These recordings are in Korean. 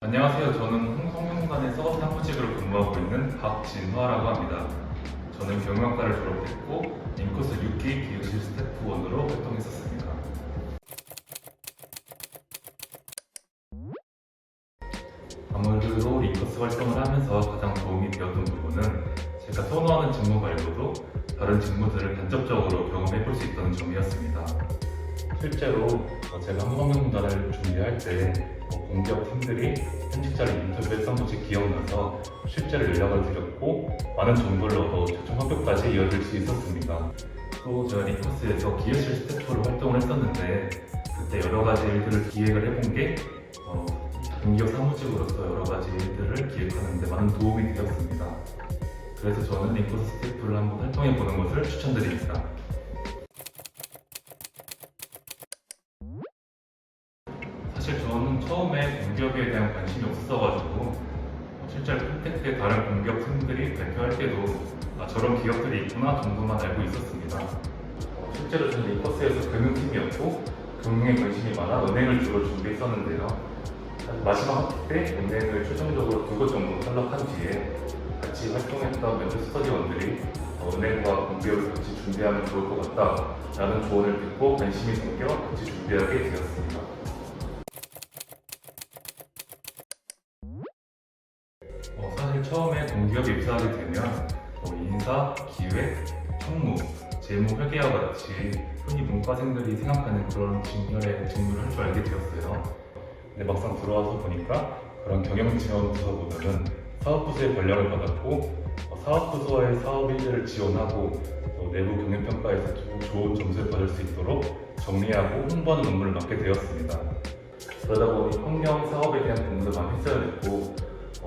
안녕하세요. 저는 홍성명관에서 사무직으로 근무하고 있는 박진화라고 합니다. 저는 경영학과를 졸업했고 인코스 6기 기획실 스태프원으로 활동했었습니다. 아무래도 인코스 활동을 하면서 가장 도움이 되었던 부분은 제가 선호하는 직무 말고도 다른 직무들을 간접적으로 경험해 볼 수 있다는 점이었습니다. 실제로 어, 제가 항공명단을 준비할 때 어, 공기업 팀들이 현직자를 인터뷰했던 것이 기억나서 실제로 연락을 드렸고 많은 정보를 얻어 최종 합격까지 이어질 수 있었습니다. 또 제가 리커스에서 기획실 스태프로 활동을 했었는데 그때 여러 가지 일들을 기획을 해본 게 어, 공기업 사무직으로서 여러 가지 일들을 기획하는 데 많은 도움이 되었습니다. 그래서 저는 리커스 스태프를 한번 활동해 보는 것을 추천드립니다. 사실 저는 처음에 공기업에 대한 관심이 없었어가지고 어, 실제로 콘택트의 다른 공기업 팀들이 발표할 때도 아, 저런 기업들이 있구나 정도만 알고 있었습니다. 어, 실제로 저는 리커스에서 금융팀이었고 금융에 관심이 많아 은행을 주로 준비했었는데요. 마지막 학기 때 은행을 최종적으로 두 곳 정도 탈락한 뒤에 같이 활동했던 멘토 스터디원들이 어, 은행과 공기업을 같이 준비하면 좋을 것 같다라는 조언을 듣고 관심이 생겨 같이 준비하게 되었습니다. 어, 사실 처음에 공기업에 입사하게 되면 어, 인사, 기획, 총무, 재무, 회계와 같이 흔히 문과생들이 생각하는 그런 직렬의 직무를 할 줄 알게 되었어요. 근데 막상 들어와서 보니까 그런 경영 지원 부서보다는 사업 부서의 권력을 받았고 어, 사업 부서의 사업 일들을 지원하고 또 내부 경영 평가에서 조- 좋은 점수를 받을 수 있도록 정리하고 홍보하는 업무를 맡게 되었습니다. 그러다 보니 환경 사업에 대한 공부도 많이 했어야 됐고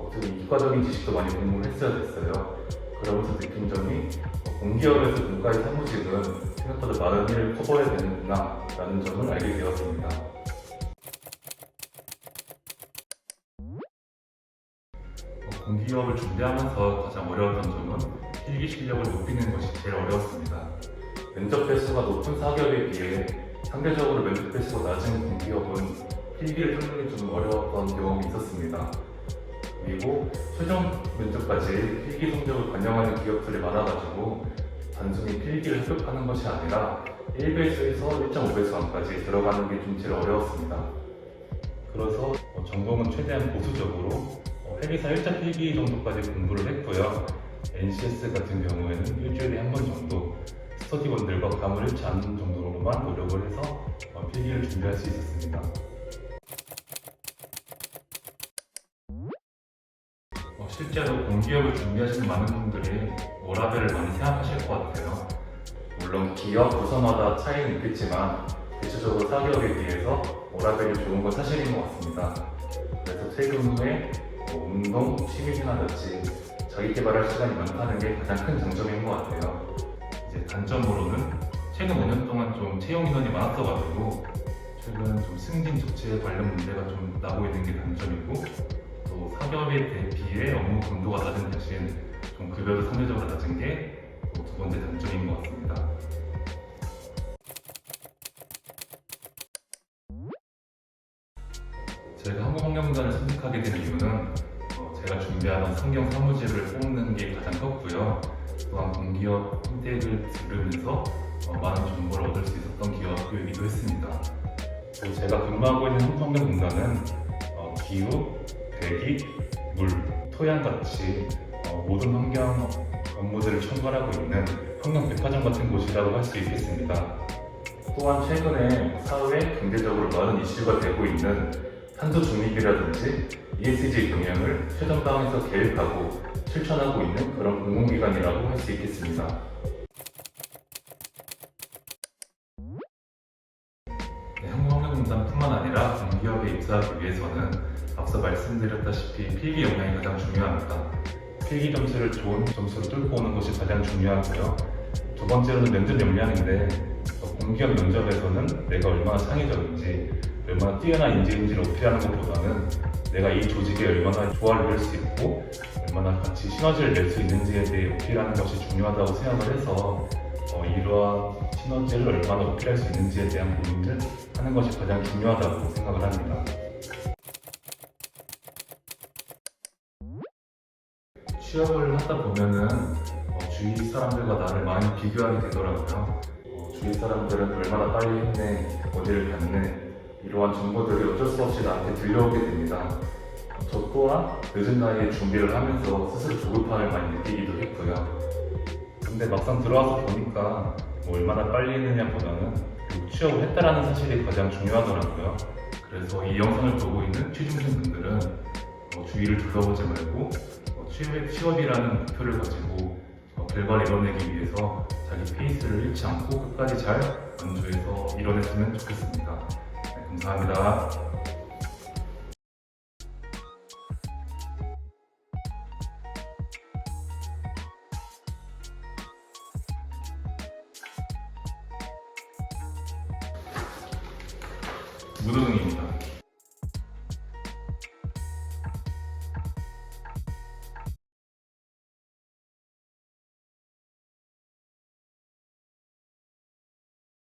어, 좀 이과적인 지식도 많이 공부를 했어야 됐어요. 그러면서 느낀 점이 어, 공기업에서 공과의 사무직은 생각보다 많은 일을 커버해야 되는구나 라는 점을 알게 되었습니다. 어, 공기업을 준비하면서 가장 어려웠던 점은 필기 실력을 높이는 것이 제일 어려웠습니다. 면접 배수가 높은 사기업에 비해 상대적으로 면접 배수가 낮은 공기업은 필기를 뚫는 게 좀 어려웠던 경험이 있었습니다. 그리고 최종 면접까지 필기 성적을 반영하는 기업들이 많아가지고 단순히 필기를 합격하는 것이 아니라 1배수에서 1.5배수 안까지 들어가는 게 좀 제일 어려웠습니다. 그래서 어, 전공은 최대한 보수적으로 어, 회계사 1차 필기 정도까지 공부를 했고요. NCS 같은 경우에는 일주일에 한 번 정도 스터디원들과 감을 잃지 않는 정도로만 노력을 해서 어, 필기를 준비할 수 있었습니다. 실제로 공기업을 준비하시는 많은 분들이 워라밸을 많이 생각하실 것 같아요. 물론 기업 부서마다 차이는 있겠지만 대체적으로 사기업에 비해서 워라밸이 좋은 건 사실인 것 같습니다. 그래서 퇴근 후에 뭐 운동, 취미생활 같이 자기 개발할 시간이 많다는 게 가장 큰 장점인 것 같아요. 이제 단점으로는 최근 5년 동안 좀 채용 인원이 많았어가지고 최근 좀 승진 조치에 관련 문제가 좀 나고 있는 게 단점이고 또 사기업에 비해 업무 강도가 낮은 대신 좀 급여도 상대적으로 낮은 게 두 번째 단점인 것 같습니다. 제가 한국환경문단을 선택하게 된 이유는 어, 제가 준비하던 상경 사무직을 뽑는 게 가장 컸고요. 또한 공기업 핀텍을 들으면서 어, 많은 정보를 얻을 수 있었던 기업이기도 했습니다. 제가 근무하고 있는 한국환경문단은 어, 기후, 대기, 물, 토양 같이 어, 모든 환경 업무들을 총괄하고 있는 환경 백화점 같은 곳이라고 할 수 있겠습니다. 또한 최근에 사회 경제적으로 많은 이슈가 되고 있는 탄소 중립이라든지 ESG 경영을 최전 방에서 계획하고 실천하고 있는 그런 공공기관이라고 할 수 있겠습니다. 네, 한국환경공단뿐만 아니라 공기업에 입사하기 위해서는 앞서 말씀드렸다시피 필기 역량이 가장 중요합니다. 필기 점수를 좋은 점수로 뚫고 오는 것이 가장 중요하고요. 두 번째로는 면접 역량인데 어, 공기업 면접에서는 내가 얼마나 창의적인지 얼마나 뛰어난 인재인지를 어필하는 것보다는 내가 이 조직에 얼마나 조화를 이룰 수 있고 얼마나 같이 시너지를 낼 수 있는지에 대해 어필하는 것이 중요하다고 생각을 해서 어, 이러한 시너지를 얼마나 높이할 수 있는지에 대한 고민을 하는 것이 가장 중요하다고 생각을 합니다. 취업을 하다 보면은 어, 주위 사람들과 나를 많이 비교하게 되더라고요. 어, 주위 사람들은 얼마나 빨리 했네, 어디를 갔네, 이러한 정보들이 어쩔 수 없이 나한테 들려오게 됩니다. 저 또한 늦은 나이에 준비를 하면서 스스로 조급함을 많이 느끼기도 했고요. 근데 막상 들어와서 보니까 뭐 얼마나 빨리 했느냐 보다는 그 취업을 했다라는 사실이 가장 중요하더라고요. 그래서 이 영상을 보고 있는 취준생분들은 어, 주위를 둘러보지 말고 어, 취업, 취업이라는 목표를 가지고 어, 결과를 이뤄내기 위해서 자기 페이스를 잃지 않고 끝까지 잘 완주해서 이뤄냈으면 좋겠습니다. 네, 감사합니다. 무도등입니다.